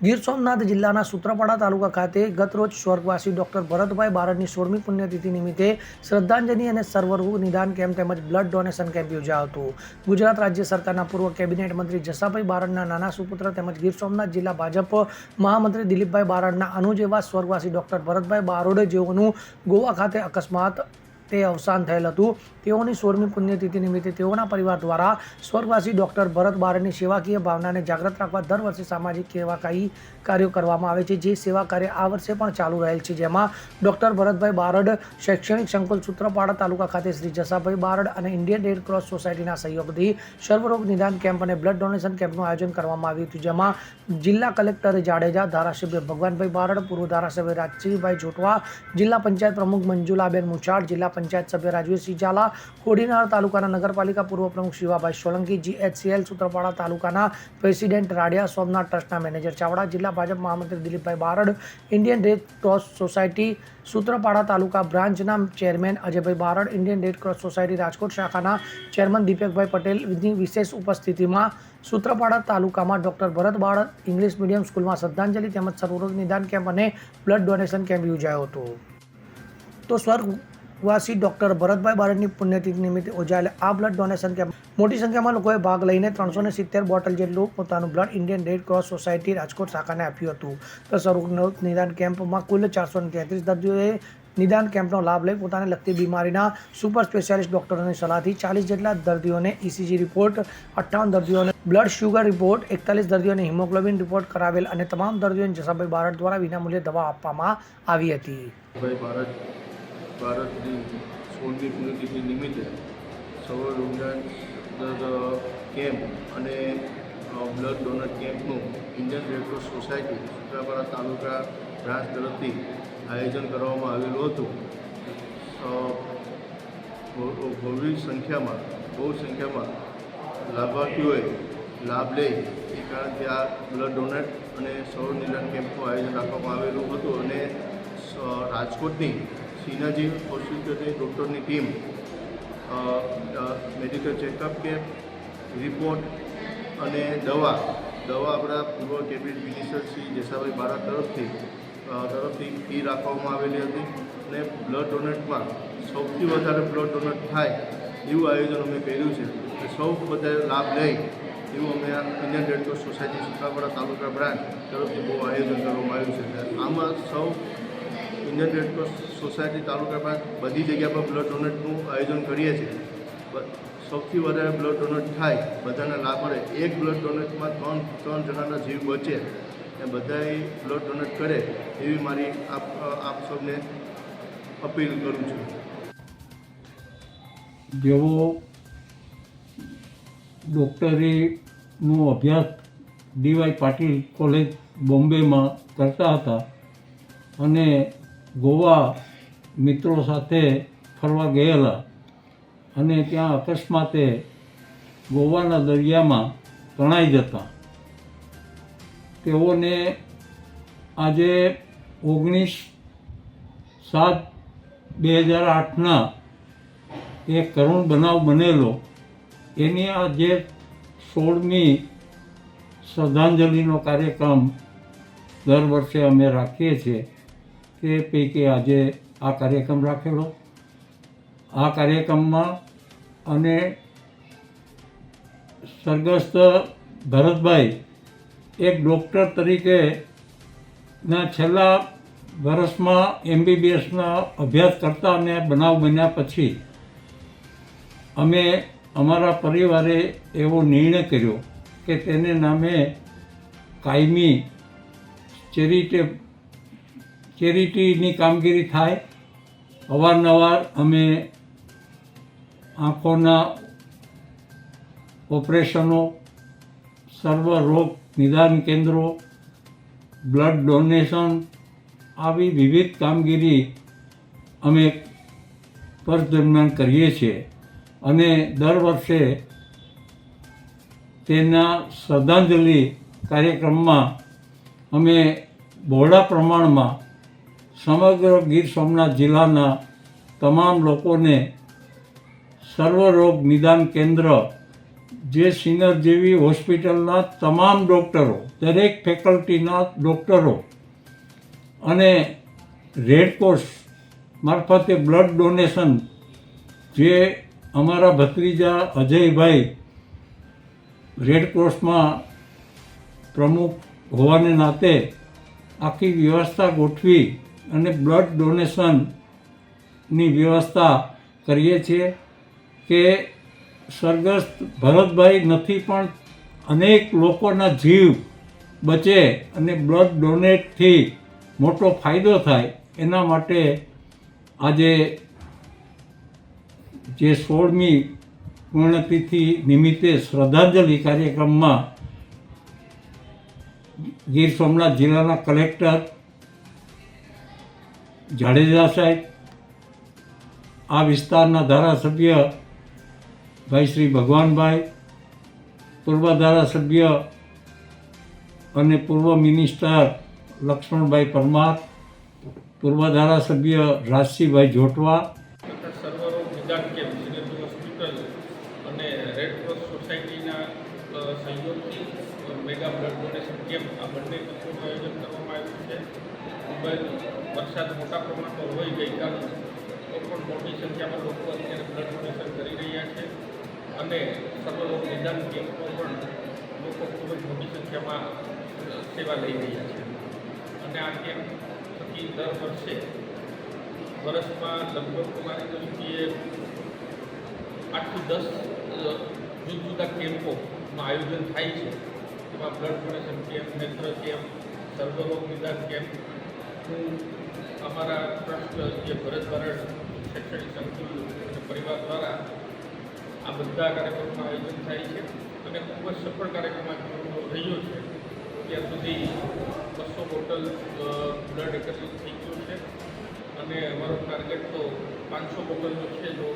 ગીર સોમનાથ જિલ્લાના સૂત્રાપાડા તાલુકા ખાતે ગતરોજ સ્વર્ગવાસી ડોક્ટર ભરતભાઈ બારડની સોળમી પુણ્યતિથિ નિમિત્તે શ્રદ્ધાંજલિ અને સર્વરોગ નિદાન કેમ્પ તેમજ બ્લડ ડોનેશન કેમ્પ યોજાયો હતો. ગુજરાત રાજ્ય સરકારના પૂર્વ કેબિનેટ મંત્રી જસાભાઈ બારડના નાના સુપુત્ર તેમજ ગીર સોમનાથ જિલ્લા ભાજપ મહામંત્રી દિલીપભાઈ બારડના અનુજ એવા સ્વર્ગવાસી ડોક્ટર ભરતભાઈ બારોડ જેઓનું ગોવા ખાતે અકસ્માત તે અવસાન થયેલ હતું. તેઓની સોળમી પુણ્યતિથિ નિમિત્તે તેઓના પરિવાર દ્વારા સ્વર્ગવાસી ડૉક્ટર ભરત બારેની સેવાકીય ભાવનાને જાગૃત રાખવા દર વર્ષે સામાજિક સેવાકારી કાર્યો કરવામાં આવે છે. જે સેવા કાર્ય આ વર્ષે પણ ચાલુ રહેલ છે. જેમાં ડૉક્ટર ભરતભાઈ બારડ, શૈક્ષણિક સંકુલ સૂત્રપાડા તાલુકા ખાતે શ્રી જસાભાઈ બારડ અને ઇન્ડિયન રેડ ક્રોસ સોસાયટીના સહયોગથી સર્વરોગ નિદાન કેમ્પ અને બ્લડ ડોનેશન કેમ્પનું આયોજન કરવામાં આવ્યું હતું. જેમાં જિલ્લા કલેક્ટર જાડેજા, ધારાસભ્ય ભગવાનભાઈ બારડ, પૂર્વ ધારાસભ્ય રાજસિંહભાઈ જોટવા, જિલ્લા પંચાયત પ્રમુખ મંજુલાબેન મુછાડ, જિલ્લા પંચાયત સભ્ય રાજવીરસિંહ ઝાલા કોડીનાર તાલુકાના નગરપાલિકા પૂર્વ પ્રમુખ શિવાભાઈ સોલંકી, જીએચસીએલ સૂત્રપાડા તાલુકાના પ્રેસિડેન્ટ રાડિયા સોમનાથ ટ્રસ્ટના મેનેજર ચાવડા, જિલ્લા ભાજપ મહામંત્રી Dilipbhai Barad, Indian red cross society Sutrapada taluka બ્રાન્ચના chairman Ajaybhai Barad, Indian red cross society Rajkot શાખાના ચેરમેન દીપકભાઈ પટેલની વિશેષ ઉપસ્થિતિમાં સૂત્રપાડા તાલુકામાં doctor Bharat Balad English medium સ્કૂલમાં શ્રદ્ધાંજલિ તેમજ સર્વરોગ નિદાન કેમ્પ અને બ્લડ ડોનેશન કેમ્પ યોજાયો હતો. તો સ્વર્ગવાસી ડૉક્ટર ભરતભાઈ બારડની પુણ્યતિથિ નિમિત્તે યોજાયેલા આ બ્લડ ડોનેશન કેમ્પ મોટી સંખ્યામાં લોકોએ ભાગ લઈને ત્રણસો ને સિત્તેર બોટલ જેટલું પોતાનું blood Indian red cross society Rajkot શાખાને આપ્યું હતું. તો સર્વરોગ નિદાન કેમ્પમાં કુલ ચારસો ને તેત્રીસ દર્દીઓએ નિદાન કેમ્પનો લાભ લઈ પોતાને લગતી બીમારીના સુપર સ્પેશિયાલિસ્ટ ડૉક્ટરોની સલાહથી ચાલીસ જેટલા દર્દીઓને ઇસીજી રિપોર્ટ અઠ્ઠાવન દર્દીઓને બ્લડ શુગર રિપોર્ટ એકતાલીસ દર્દીઓને હિમોગ્લોબિન રિપોર્ટ કરાવેલ અને તમામ દર્દીઓને જસાભાઈ બારડ દ્વારા વિનામૂલ્યે દવા આપવામાં આવી હતી. ભારત ભારતની સોળમી પુણ્યતિથિ નિમિત્તે સૌર રોગદાન કેમ્પ અને બ્લડ ડોનર કેમ્પનું Indian red cross society Sutrapada taluka branch તરફથી આયોજન કરવામાં આવેલું હતું. ભવ્ય સંખ્યામાં, બહુ સંખ્યામાં લાભાર્થીઓએ લાભ લે એ કારણથી આ બ્લડ ડોનેટ અને સૌર નિદાન કેમ્પનું આયોજન રાખવામાં આવેલું હતું અને, સ- રાજકોટની સિનાજી હોસ્પિટલની ડૉક્ટરની ટીમ મેડિકલ ચેકઅપ કે રિપોર્ટ અને દવા દવા આપણા પૂર્વ કેબિનેટ મિનિસ્ટર શ્રી જસાભાઈ બારા તરફથી તરફથી ફી રાખવામાં આવેલી હતી અને બ્લડ ડોનેટમાં સૌથી વધારે બ્લડ ડોનેટ થાય એવું આયોજન અમે કર્યું છે. સૌ વધારે લાભ લે એવું અમે Indian red cross society Sutrapada taluka branch તરફથી બહુ આયોજન કરવામાં આવ્યું છે. આમાં સૌ Indian red cross society taluka branch બધી જગ્યા પર બ્લડ ડોનેટનું આયોજન કરીએ છીએ. સૌથી વધારે બ્લડ ડોનેટ થાય બધાને લાભ મળે. એક બ્લડ ડોનેટમાં ત્રણ ત્રણ જણાના જીવ બચે એ બધાએ બ્લડ ડોનેટ કરે એવી મારી આપ આપ સૌને અપીલ કરું છું. જેઓ ડૉક્ટરીનો અભ્યાસ ડીવાય પાટીલ કોલેજ બોમ્બેમાં કરતા હતા અને ગોવા મિત્રો સાથે ફરવા ગયેલા અને ત્યાં અકસ્માતે ગોવાના દરિયામાં તણાઈ જતા. તેઓને આજે ઓગણીસ સાત બે હજાર આઠના એ કરુણ બનાવ બનેલો. એની આ જે સોળમી શ્રદ્ધાંજલિનો કાર્યક્રમ દર વર્ષે અમે રાખીએ છીએ. તે પૈકી આજે આ કાર્યક્રમ રાખેલો. આ કાર્યક્રમમાં અને સ્વર્ગસ્થ ભરતભાઈ એક ડૉક્ટર તરીકે ના છેલ્લા વર્ષમાં એમબીબીએસના અભ્યાસ કરતા અને બનાવ બન્યા પછી અમે અમારા પરિવારે એવો નિર્ણય કર્યો કે તેને નામે કાયમી ચેરિટે ચેરિટીની કામગીરી થાય. અવારનવાર અમે આંખોના ઓપરેશનો, સર્વ રોગ નિદાન કેન્દ્રો, બ્લડ ડોનેશન આવી વિવિધ કામગીરી અમે વર્ષ દરમિયાન કરીએ છીએ. અને દર વર્ષે તેના શ્રદ્ધાંજલિ કાર્યક્રમમાં અમે બહોળા પ્રમાણમાં સમગ્ર ગીર સોમનાથ જિલ્લાના તમામ લોકોને સર્વરોગ નિદાન કેન્દ્ર, જે સિનર જેવી હોસ્પિટલના તમામ ડૉક્ટરો, દરેક ફેકલ્ટીના ડૉક્ટરો અને રેડક્રોસ મારફતે બ્લડ ડોનેશન, જે અમારા ભત્રીજા અજયભાઈ રેડક્રોસમાં પ્રમુખ હોવાને નાતે આખી વ્યવસ્થા ગોઠવી અને બ્લડ ડોનેશનની વ્યવસ્થા કરીએ છીએ કે સ્વર્ગસ્થ ભરતભાઈ નથી પણ અનેક લોકોના જીવ બચે અને બ્લડ ડોનેટથી મોટો ફાયદો થાય એના માટે આજે જે સોળમી પૂર્ણતિથિ નિમિત્તે શ્રદ્ધાંજલિ કાર્યક્રમમાં ગીર સોમનાથ જિલ્લાના કલેક્ટર જાડેજા સાહેબ, આ વિસ્તારના ધારાસભ્ય ભાઈ શ્રી ભગવાનભાઈ, પૂર્વ ધારાસભ્ય અને પૂર્વ મિનિસ્ટર લક્ષ્મણભાઈ પરમાર, પૂર્વ ધારાસભ્ય રાજસિંહભાઈ જોટવા અને રેડ સોસાયટીના સહયોગથી મેગા બ્લડ ડોનેશન કેમ્પ આ બંને કેમ્પોનું આયોજન કરવામાં આવ્યું છે. ખૂબ વરસાદ મોટા પ્રમાણમાં હોય ગઈકાલ તો પણ મોટી સંખ્યામાં લોકો અત્યારે બ્લડ ડોનેશન કરી રહ્યા છે અને સર્વરોગ નિદાન કેમ્પો પણ લોકો ખૂબ જ મોટી સંખ્યામાં સેવા લઈ રહ્યા છે. અને આ કેમ્પ થકી દર વર્ષે વર્ષમાં લગભગ તમારી દૃષ્ટિએ આઠથી દસ જુદા જુદા કેમ્પોનું આયોજન થાય છે. એમાં બ્લડ ડોનેશન કેમ્પ, નેત્ર કેમ્પ, સર્વરોગ નિદાન કેમ્પ હું અમારા ટ્રસ્ટ જે ભરત ભરણ શૈક્ષણિક સંકુલ અને પરિવાર દ્વારા આ બધા કાર્યક્રમોનું આયોજન થાય છે અને ખૂબ જ સફળ કાર્યક્રમ રહ્યો છે. અત્યાર સુધી બસો બોટલ બ્લડ એકત્રિત થઈ ગયું છે. અને અમારો ટાર્ગેટ તો પાંચસો બોટલનો છે જો.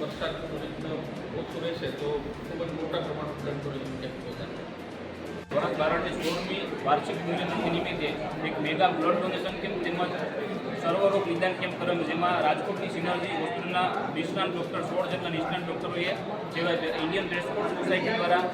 વરસાદ રીતનો ઓછું રહેશે તો ખૂબ જ મોટા પ્રમાણમાં ડોનેશન કેમ્પ યોજાશે વરસ બારણની સોળમી વાર્ષિક પુણ્યતિથિ નિમિત્તે એક મેગા બ્લડ ડોનેશન કેમ્પ તેમજ સર્વરોગ નિદાન કેમ્પ કરેલો, જેમાં રાજકોટની સિનર્જી હોસ્પિટલના નિષ્ણાંત ડૉક્ટર, સોળ જેટલા નિષ્ણાંત ડૉક્ટરોએ જેવા ઇન્ડિયન રેડક્રોસ સોસાયટી દ્વારા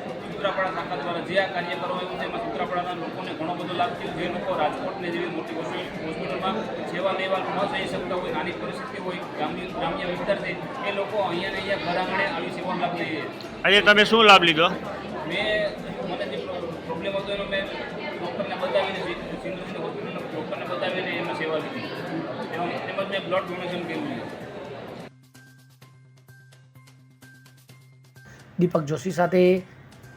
સૂત્રાપાડા શાખા દ્વારા જે આ કાર્ય કરવામાં આવ્યું છે એમાં સૂત્રાપાડાના લોકોને ઘણો બધો લાભ થયો. જે લોકો રાજકોટને જેવી મોટી હોસ્પિ- હોસ્પિટલમાં સેવા લેવા ન જઈ શકતા હોય નાની પરિસ્થિતિ હોય ગ્રામ્ય ગ્રામ્ય વિસ્તાર છે એ લોકો અહીંયા ને અહીંયા ઘર આંગણે આવી સેવાનો લાભ લઈ રહ્યા છે. તમે શું લાભ લીધો? મેં મને જે પ્રોબ્લેમ હતો એનો મેં ડૉક્ટરને બતાવીને સિંધુની હોસ્પિટલના ડૉક્ટરને બતાવીને એમાં સેવા લીધી. તેમજ મેં બ્લડ ડોનેશન કર્યું છે. દીપક જોશી સાથે